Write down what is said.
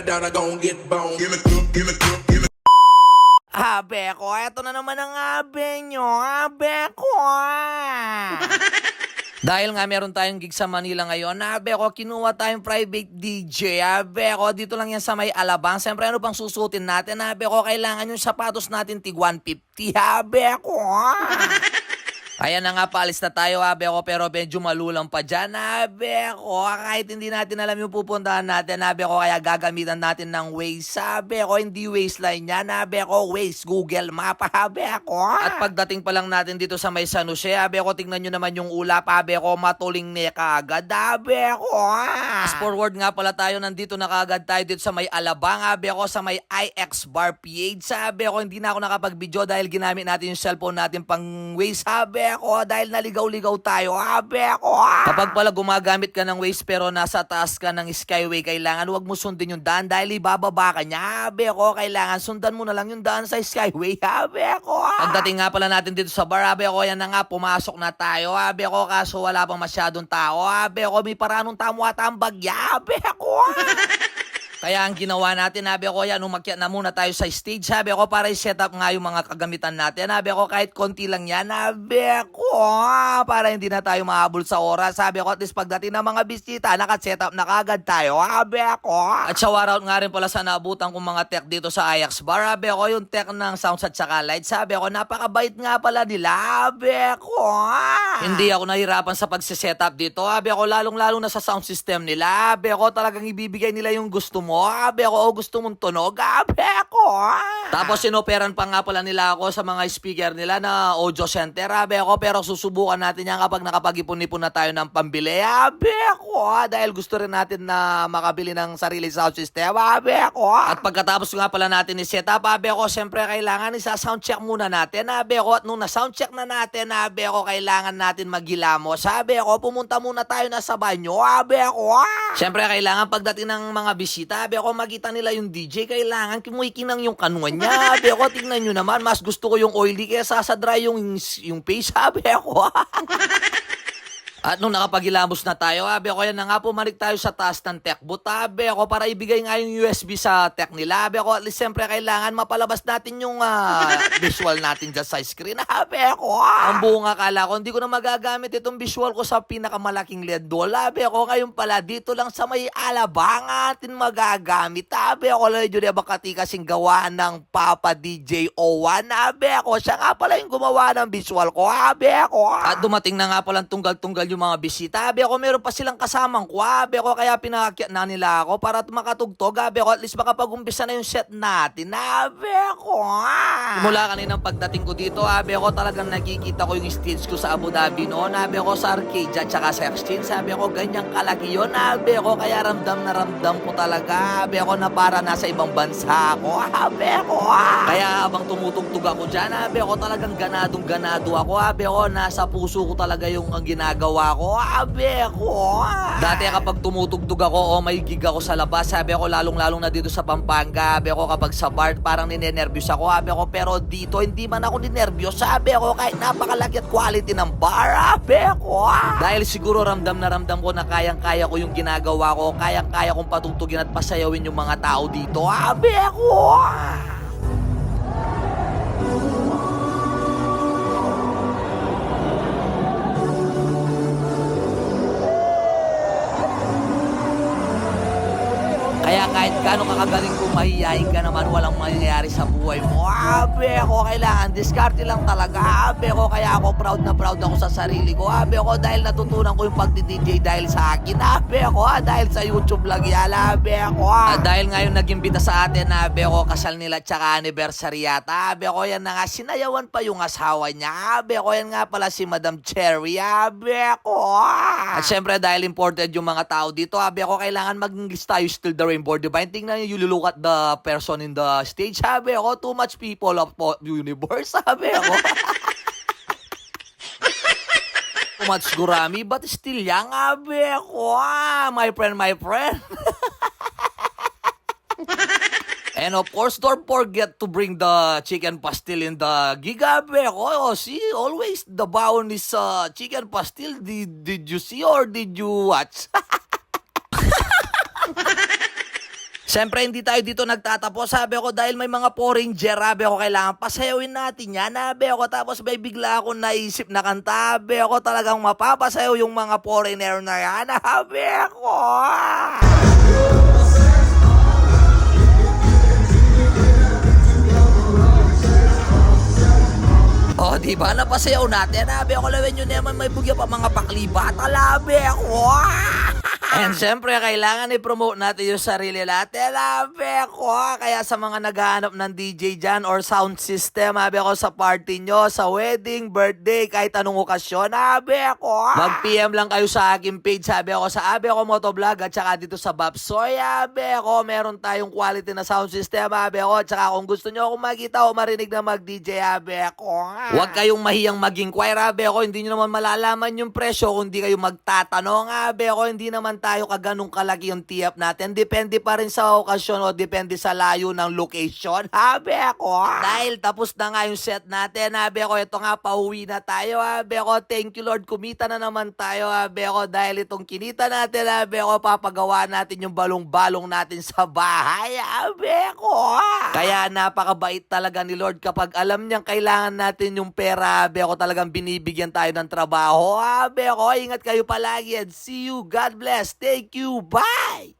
it down, I gon' get bone. Give me cook, give me cook, give me Abe ko, eto na naman ang abe nyo, abe ko. Dahil nga meron tayong gig sa Manila ngayon, abe ko, kinuha tayong private DJ, abe ko, dito lang yan sa may alabang. Siyempre, ano pang susutin natin, abe ko, kailangan yung sapatos natin tig 150, abe ko. Ayan na nga, paalis na tayo, abe. Ko, pero medyo malulang pa dyan, abe ko. Kahit hindi natin alam yung pupuntahan natin, abe ko, kaya gagamitan natin ng Waze, abe ko, hindi Wazeline yan, abe ko, Waze, Google Map, abe ko. At pagdating pa lang natin dito sa may San Jose, abe ko, tingnan nyo naman yung ulap, abe ko, matuling ne kagad, abe ko. Fast forward nga pala tayo, nandito na kagad tayo dito sa may Alabang, abe ko, sa may IX Bar PH, sabi ko, hindi na ako nakapag-video dahil ginamit natin yung cellphone natin pang Waze, sabi ko, dahil naligaw-ligaw tayo, sabi ko. Kapag pala gumagamit ka ng Waze pero nasa taas ka ng Skyway, kailangan wag mo sundin yung daan dahil ibababa ka niya, sabi ko, kailangan sundan mo na lang yung daan sa Skyway, sabi ko. Pagdating nga pala natin dito sa bar, sabi ko, yan na nga, pumasok na tayo, sabi ko, kaso wala pang masyadong tao, sabi ko, may paranong tamo at ang bagya, sabi ko. Kaya ang ginawa natin, sabi ko, yan, umakyat na muna tayo sa stage. Sabi ko, para i-set up nga yung mga kagamitan natin. Sabi ko, kahit konti lang yan. Sabi ko, ah, para hindi na tayo mahabol sa oras. Sabi ko, at least pagdating ng mga bisita, naka-set up na kagad tayo. Sabi ko. At shoutout nga rin pala sa naabutan kong mga tech dito sa Ajax Bar. Sabi ko, yung tech ng sounds at saka lights. Sabi ko, napakabait nga pala nila. Sabi ko, ah. Hindi ako nahirapan sa pagsiset up dito. Sabi ko, lalong-lalo na sa sound system nila. Sabi ko, talagang ibibigay nila yung gusto mo. Sabi ko, "Oh, gusto mong tunog. Sabi ko, ah. Tapos sinoperan pa nga pala nila ako sa mga speaker nila na audio center. Sabi ko, pero susubukan natin yan kapag nakapag-ipon-ipon na tayo ng pambili. Sabi ko, ah, dahil gusto rin natin na makabili ng sarili sound system. Sabi ko. At pagkatapos nga pala natin i-set up, sabi ko, siyempre kailangan isa-sound check muna natin. Sabi ko, at nung na-sound check na natin, sabi ko, kailangan natin maghilamo. Sabi ko, pumunta muna tayo na sa banyo. Sabi ko, ah. Siyempre, kailangan pagdating ng mga bisita, sabi ko, makita nila yung DJ, kailangan kumuikinang yung kanuan niya. Sabi ko, tingnan nyo naman, mas gusto ko yung oily kesa sa dry yung, yung face. Sabi ko, At nung nakapaghilamos na tayo, abe ko yan na nga pumalik tayo sa taas ng tech boot. Abe ko para ibigay nga yung USB sa tech nila. Abe ko at least siyempre kailangan mapalabas natin yung ah, visual natin dyan sa screen. Abe ko. Ang buong akala ko, hindi ko na magagamit itong visual ko sa pinakamalaking LED wall. Abe ko ngayon pala dito lang sa may alabang atin magagamit. Abe ko lang yun yung bakati kasing gawa ng Papa DJ O1. Abe ko siya nga pala yung gumawa ng visual ko. Abe ko. At dumating na nga pala tunggal-tunggal yung mga bisita. Abe ko meron pa silang kasamang kwa. Abe ko kaya pinakakyat na nila ako para makatugtog. Abe ko at least makapag-umpisa na yung set natin. Abe ko. Mula kaninang pagdating ko dito, abe ko talagang nakikita ko yung stage ko sa Abu Dhabi noon. Abe ko sa Arcadia at saka sa Exchange. Sabi ko ganyang kalaki yun. Abe ko kaya ramdam na ramdam ko talaga. Abe ko na para nasa ibang bansa ako. Abe ko. Kaya habang tumutugtog ako dyan, abe ko talagang ganadong ganado ako. Abe ko nasa puso ko talaga yung ang ginagawa ko. Abe ko. Dati kapag tumutugtog ako o may gig ako sa labas, sabi ko lalong-lalong na dito sa Pampanga. Sabi ko kapag sa bar parang ninenervyos ako. Sabi ko pero dito hindi man ako ninervyos. Sabi ko kahit napakalaki at quality ng bar. Sabi ko. Dahil siguro ramdam na ramdam ko na kayang-kaya ko yung ginagawa ko. Kayang-kaya kong patutugin at pasayawin yung mga tao dito. Sabi ko. Kahit gaano kakagaling kung mahihayin ka naman, walang mangyayari sa buhay mo. Abe ko, kailangan diskarte lang talaga. Abe ko, kaya ako proud na proud ako sa sarili ko. Abe ko, dahil natutunan ko yung pagdi-DJ dahil sa akin. Abe ko, ah, dahil sa YouTube lang yan. Abe ko. ah. dahil ngayon naging bida sa atin, abe ko, kasal nila tsaka anniversary yata. Abe ko, yan na nga, sinayawan pa yung asawa niya. Abe ko, yan nga pala si Madam Cherry. Abe ko. ah. At syempre, dahil imported yung mga tao dito, abe ko, kailangan mag-English tayo still the rainbow divine. Tingnan nyo, you look at the person in the stage. Sabi ako, too much people of universe. Sabi ako. too much gurami, but still young. Sabi ako, ah, my friend, my friend. And of course, don't forget to bring the chicken pastil in the gigabe. Oh, see, always the bound is uh, chicken pastil. Did, did you see or did you watch? Siyempre, hindi tayo dito nagtatapos. Sabi ko, dahil may mga foreigner, sabi ko, kailangan pasayawin natin yan. Sabi ko, tapos may bigla akong naisip na kanta. Sabi ko, talagang mapapasayaw yung mga foreigner na yan. Sabi ko. Oh, di ba? Napasayaw natin. Sabi ko, lawin nyo naman may bugya pa mga paklibat. Alabi ako. And syempre, kailangan i-promote natin yung sarili natin. Sabi ko, kaya sa mga naghahanap ng DJ dyan or sound system, sabi ko sa party nyo, sa wedding, birthday, kahit anong okasyon, sabi ko. Mag-PM lang kayo sa aking page, sabi ko sa Abe ko Motovlog at saka dito sa Babsoy, sabi ko, meron tayong quality na sound system, sabi ko, at saka kung gusto nyo akong makita o marinig na mag-DJ, sabi ko. Huwag kayong mahiyang mag-inquire, sabi ko, hindi nyo naman malalaman yung presyo kung hindi kayo magtatanong, sabi ko, hindi naman tayo kaganong kalaki yung tiyap natin. Depende pa rin sa okasyon o depende sa layo ng location. Habi ako. Dahil tapos na nga yung set natin. Habi ako, ito nga, pauwi na tayo. Habi ako, thank you Lord, kumita na naman tayo. Habi ako, dahil itong kinita natin, habi ako, papagawa natin yung balong-balong natin sa bahay. Habi ako. Kaya napakabait talaga ni Lord kapag alam niyang kailangan natin yung pera. Habi ako, talagang binibigyan tayo ng trabaho. Habi ako, ingat kayo palagi and see you. God bless. Thank you. Bye!